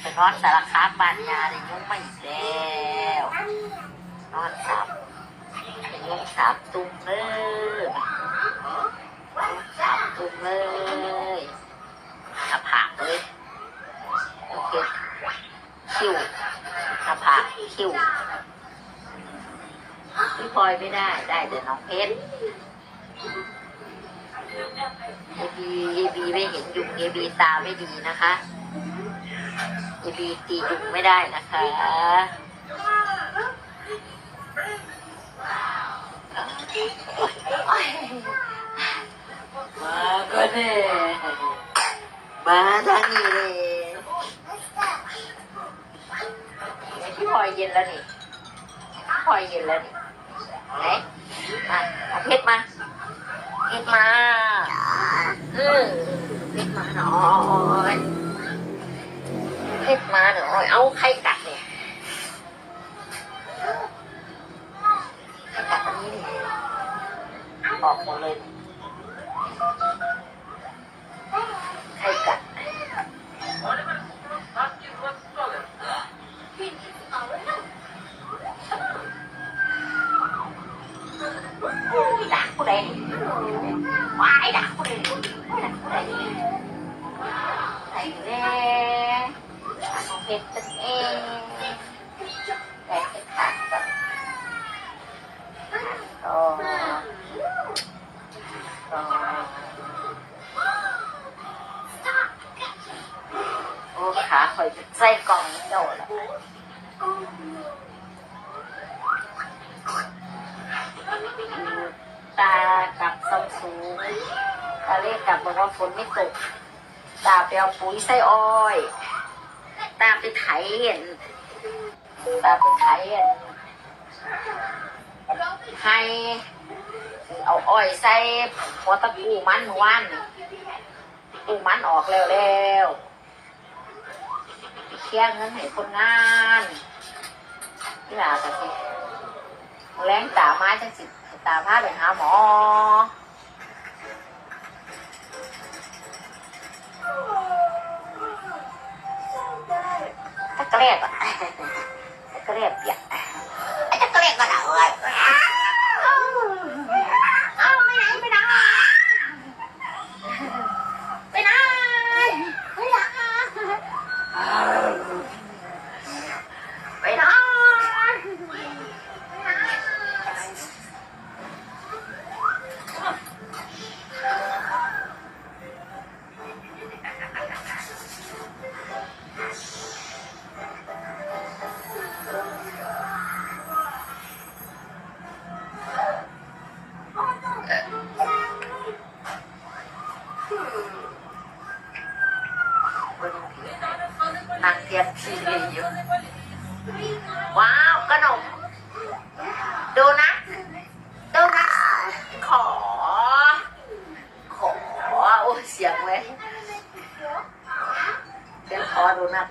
ไปนอนสารคามบานยาได้ยุงมาอีกแล้วนอนสามได้ยุงสามตุ้มเลยยุงสามตุ้มเลยหน้าผากเลยโอเคคิวหน้าผากคิ้วพี่พลอยไม่ได้ได้แต่น้องเพชรเอบีเอบีไม่เห็นยุงเอบีตาไม่ดีนะคะ เอบีตียุงไม่ได้นะคะ มาก็เน่มาทางนี้เลยพี่พลอยเย็นแล้วนี่พี่พลอยเย็นแล้วนี่ไหนมาเอาเพชรมาเพชรมาเออเพชรมาหน่อย เพชรมาหน่อยเอาใครกัดเนี่ยใครกัดอันนี้นี่ออกหมดเลยใครกัดอุ้ยด่ากูเลยว้ายด่ากูเลยด่ากูเลย เพชรตัวเองแต่เพชรขาดก่อนต่อต่อโอ้ขาคอยจะใส่กล่องเจ้าละตากับซัมซุงตาเลขกลับบอกว่าฝนไม่ตกตาไปเอาปุ๋ยใส่อ้อย ตาไปไถเห็นตาไปไถเห็นให้เอาอ้อยใส่หัวตะปูมันมาวานปูมันออกแล้วแล้วไปเคลียร์เงินให้คนงานที่หลาแต่สิแรงตาไม้จังสิตาพาไปหาหมอ ตะเกลียบอะตะเกลียบเนั่งเทียบทีวีอยู่ ว้าวขนมโดนัทโดนัทขอ ขอ โอ้เสียงเลยเสียงขอโดนัท